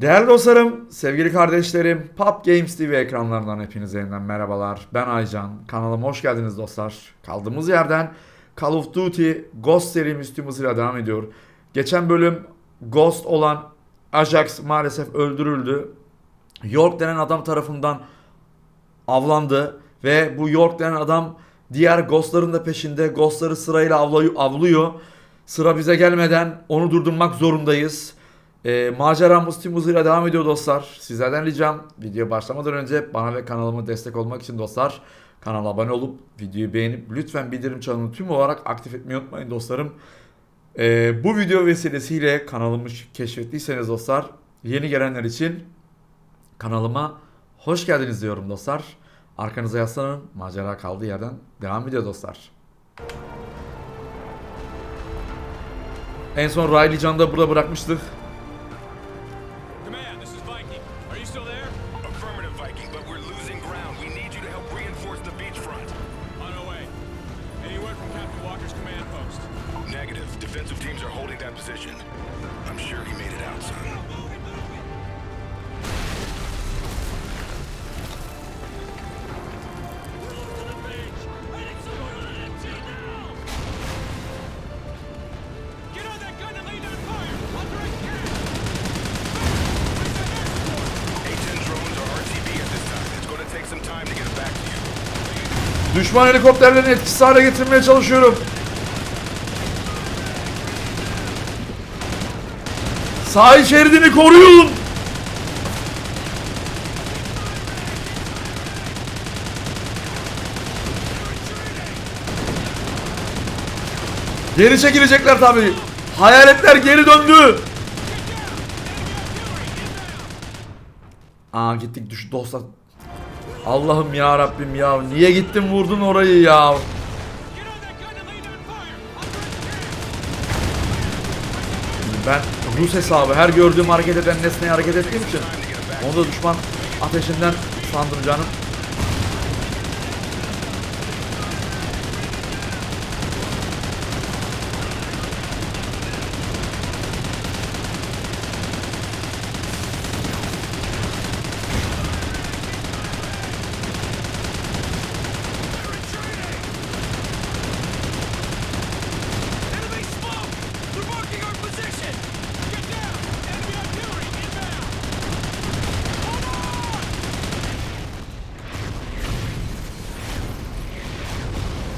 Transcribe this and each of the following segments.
Değerli dostlarım, sevgili kardeşlerim, Pub Games TV ekranlarından hepinize yeniden merhabalar. Ben Aycan, kanalıma hoş geldiniz dostlar. Kaldığımız yerden Call of Duty Ghost serimiz tüm hızıyla devam ediyor. Geçen bölüm Ghost olan Ajax maalesef öldürüldü. York denen adam tarafından avlandı ve bu York denen adam diğer Ghost'ların da peşinde. Ghost'ları sırayla avlıyor. Sıra bize gelmeden onu durdurmak zorundayız. Ee, maceramız tüm hızıyla devam ediyor dostlar. Sizlerden ricam video başlamadan önce bana ve kanalıma destek olmak için dostlar kanala abone olup videoyu beğenip lütfen bildirim çanını tüm olarak aktif etmeyi unutmayın dostlarım. Ee, bu video vesilesiyle kanalımı keşfettiyseniz dostlar yeni gelenler için kanalıma hoş geldiniz diyorum dostlar. Arkanıza yaslanın. Macera kaldığı yerden devam ediyor dostlar. En son Riley Can'ı da burada bırakmıştık. Düşman helikopterlerini etkisiz hale getirmeye çalışıyorum. Sahil şeridini koruyun. Geri çekilecekler tabii. Hayaletler geri döndü. Aa gittik düş dostlar. Allah'ım ya Rabbim ya niye gittin vurdun orayı ya? Ben Rus hesabı her gördüğüm hareket eden nesneye hareket ettiğim için onu da düşman ateşinden sandım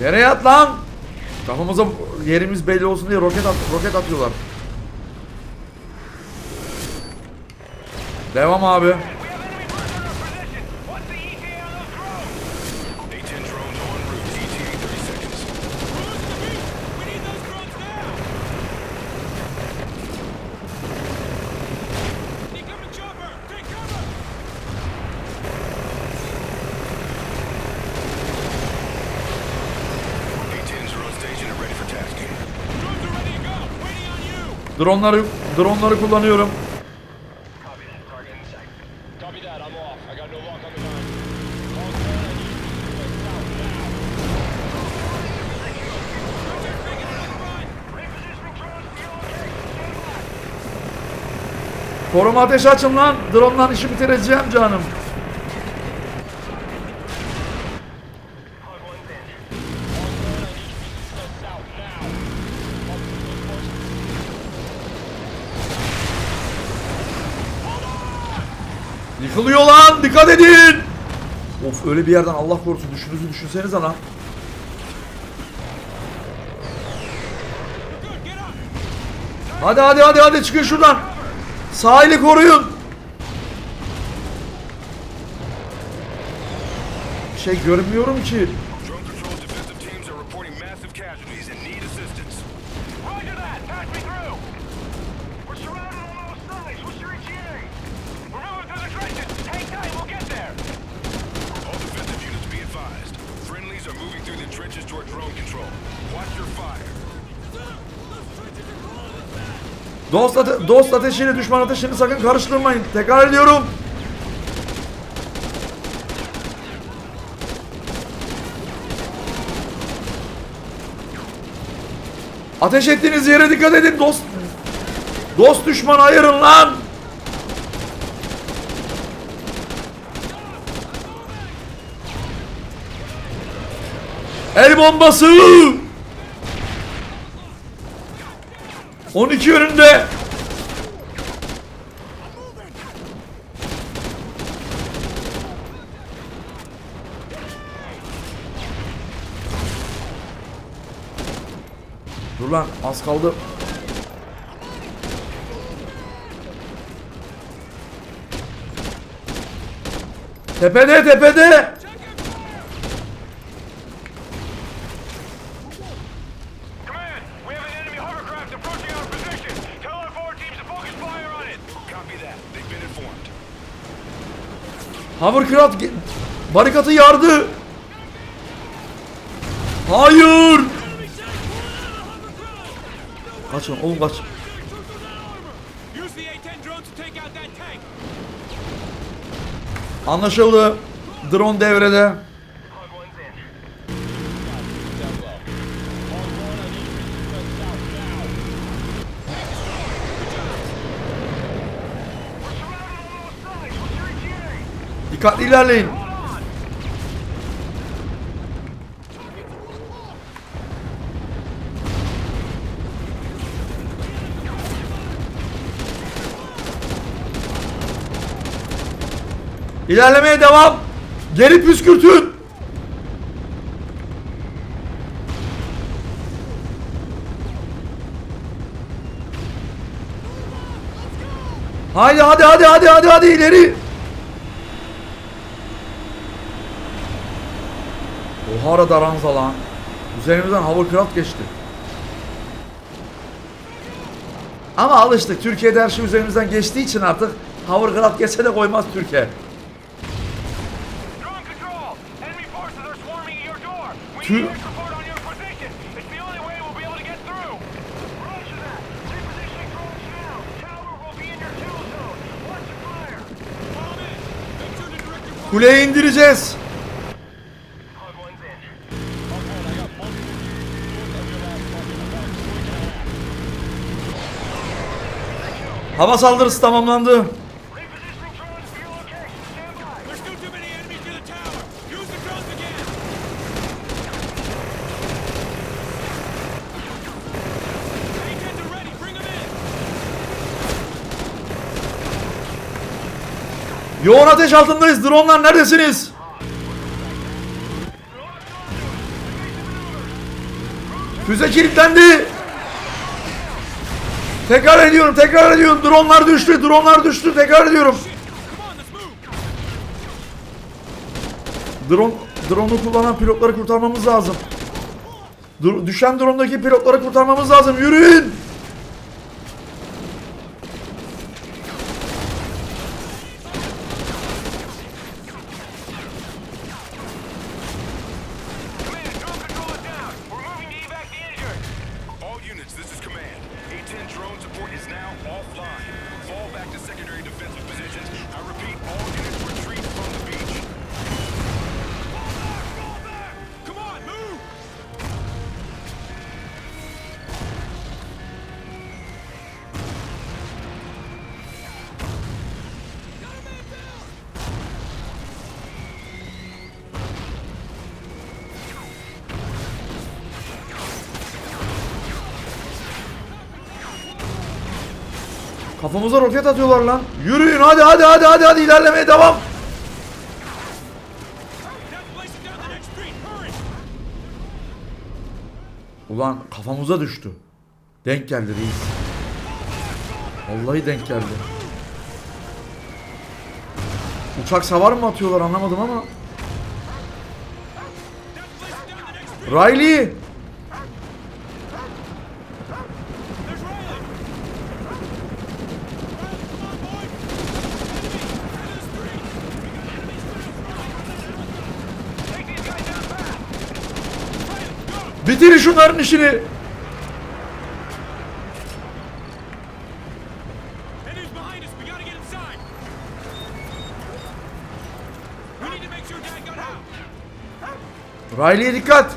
Yere yat lan! Kafamıza yerimiz belli olsun diye roket at roket atıyorlar. Devam abi. A-10 drones en route. ETA 30 seconds. We're losing the beach! We need those drones now! Incoming chopper! Take cover! A-10s are on station and ready for tasking. Drones are ready to go! Waiting on you! Dronları dronları kullanıyorum. Copy that, I'm off. I got no lock on the gun. All clear, I need you to get south now. Koruma ateşi açın lan. Drone'dan işi bitireceğim canım. Yıkılıyor lan. Dikkat edin. Of öyle bir yerden Allah korusun. Good, get up! Hadi hadi hadi hadi çıkın şuradan. Sahili koruyun. Bir şey görmüyorum ki. Dost, ate dost ateşiyle düşman ateşini sakın karıştırmayın. Tekrar ediyorum. Ateş ettiğiniz yere dikkat edin dost. Dost düşman ayırın lan. El bombası! 12 önünde. Dur lan az kaldı. Tepede tepede. Hovercraft barikatı yardı. Hayır. Kaç lan oğlum kaç. Anlaşıldı. Drone devrede. Dikkatli ilerleyin. İlerlemeye devam. Geri püskürtün. Haydi hadi hadi hadi hadi hadi ileri. Mara Daranza lan. Üzerimizden Hovercraft geçti. Ama alıştık. Türkiye'de her şey üzerimizden geçtiği için artık Hovercraft geçse de koymaz Türkiye. Tür Kuleyi indireceğiz. Hava saldırısı tamamlandı. Yoğun ateş altındayız. Dronlar neredesiniz? Füze kilitlendi. Tekrar ediyorum, tekrar ediyorum. Dronlar düştü, dronlar düştü. Tekrar ediyorum. Drone, drone'u kullanan pilotları kurtarmamız lazım. Dur, düşen drone'daki pilotları kurtarmamız lazım. Yürüyün. Kafamıza roket atıyorlar lan. Yürüyün hadi hadi hadi hadi hadi ilerlemeye devam. Ulan kafamıza düştü. Denk geldi reis. Vallahi denk geldi. Uçak savar mı atıyorlar anlamadım ama. Riley! Bitirin şunların işini. Riley'e dikkat.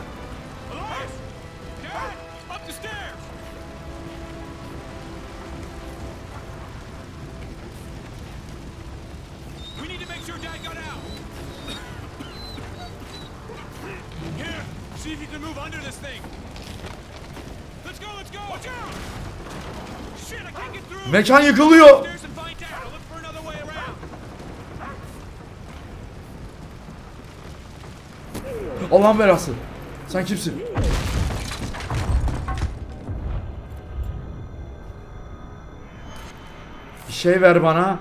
See if you can move under this thing. Let's go, let's go! Watch out! Shit, I can't get through! Mekan yıkılıyor. Allah'ın belası. Sen kimsin? Bir şey ver bana.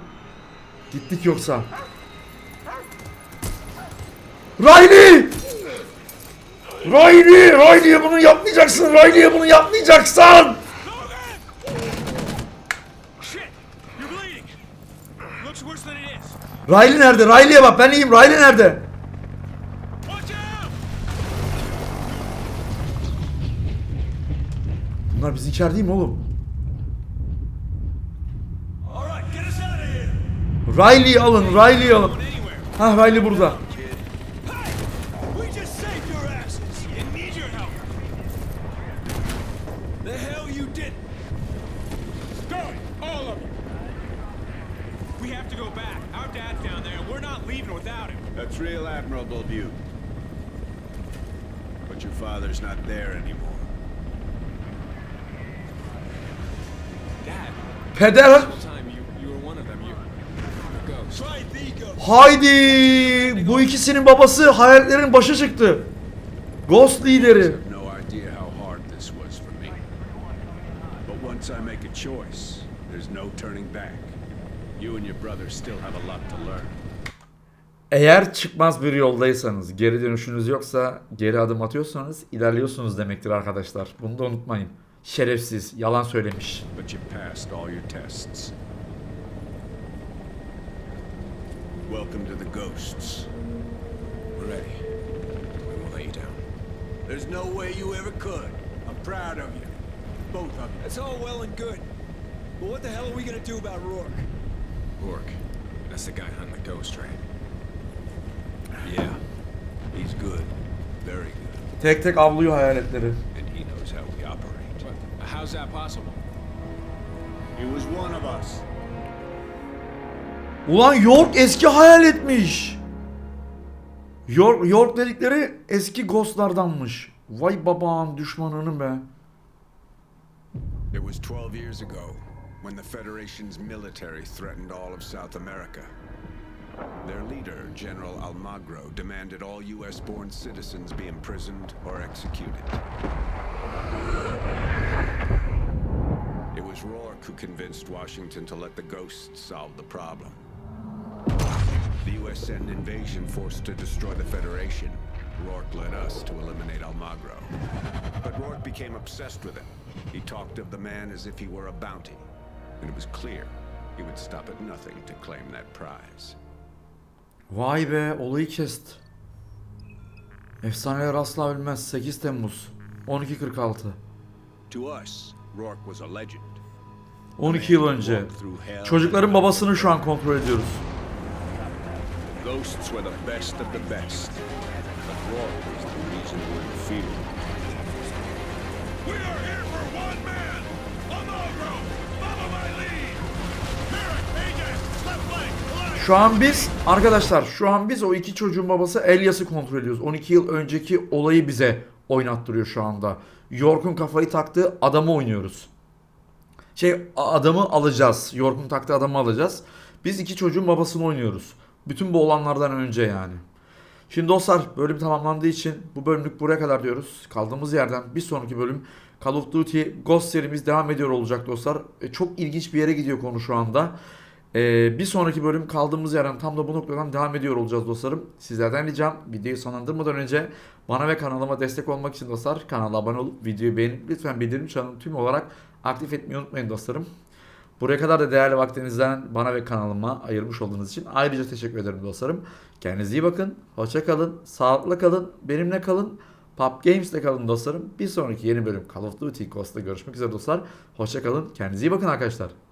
Gittik yoksa. Riley! Riley! Riley'e bunu yapmayacaksın. Riley'e bunu is. Riley nerede? Riley'e bak. Ben iyiyim. Riley nerede? Bunlar biz içeride değil mi oğlum? Riley'i alın. Riley'i alın. Ha Riley burada. You did. Go! All of you. We have to go back. Our dad's down there, and we're not leaving without him. That's real admirable of you. But your father's not there anymore. Dad, Peder. Haydi! Bu ikisinin babası hayaletlerin başı çıktı. Ghost lideri. have no idea how hard this was for me. But once I make a choice, there's no turning back. You and your brother still have a lot to learn. Eğer çıkmaz bir yoldaysanız, geri dönüşünüz yoksa, geri adım atıyorsanız ilerliyorsunuz demektir arkadaşlar. Bunu da unutmayın. Şerefsiz, yalan söylemiş. But you passed all your tests. Welcome to the Ghosts. We're ready. We won't let you down. There's no way you ever could. I'm proud of you. Both of you. That's all well and good. But what the hell are we gonna do about Rourke? Rourke. That's the guy hunting the ghost, right? Yeah. He's good. Very good. Tek tek avlıyor hayaletleri. And he knows how we operate. How's that possible? He was one of us. Ulan York eski hayaletmiş. York, York dedikleri eski ghostlardanmış. Vay babam düşmanını be. It was 12 years ago when the Federation's military threatened all of South America. Their leader, General Almagro, demanded all U.S. born citizens be imprisoned or executed. It was Rourke who convinced Washington to let the ghosts solve the problem. The U.S. sent an invasion force to destroy the Federation. Rourke led us to eliminate Almagro. But Rourke became obsessed with him. He talked of the man as if he were a bounty. And it was clear he would stop at nothing to claim that prize. Vay be olayı kest. Efsaneler asla ölmez. 8 Temmuz 12.46. To us, Rourke was a legend. 12 yıl önce. Çocukların babasını şu an kontrol ediyoruz. Ghosts were the best of the best. But Rourke was the reason we're in Şu an biz arkadaşlar şu an biz o iki çocuğun babası Elias'ı kontrol ediyoruz. 12 yıl önceki olayı bize oynattırıyor şu anda. York'un kafayı taktığı adamı oynuyoruz. Şey adamı alacağız. York'un taktığı adamı alacağız. Biz iki çocuğun babasını oynuyoruz. Bütün bu olanlardan önce yani. Şimdi dostlar bölüm tamamlandığı için bu bölümlük buraya kadar diyoruz. Kaldığımız yerden bir sonraki bölüm Call of Duty Ghost serimiz devam ediyor olacak dostlar. E, çok ilginç bir yere gidiyor konu şu anda. E, bir sonraki bölüm kaldığımız yerden tam da bu noktadan devam ediyor olacağız dostlarım. Sizlerden ricam videoyu sonlandırmadan önce bana ve kanalıma destek olmak için dostlar kanala abone olup videoyu beğenip lütfen bildirim çanını tüm olarak aktif etmeyi unutmayın dostlarım. Buraya kadar da değerli vaktinizden bana ve kanalıma ayırmış olduğunuz için ayrıca teşekkür ederim dostlarım. Kendinize iyi bakın, hoşça kalın, sağlıklı kalın, benimle kalın. Pub Games'te kalın dostlarım. Bir sonraki yeni bölüm Call of Duty Ghost'ta görüşmek üzere dostlar. Hoşça kalın, kendinize iyi bakın arkadaşlar.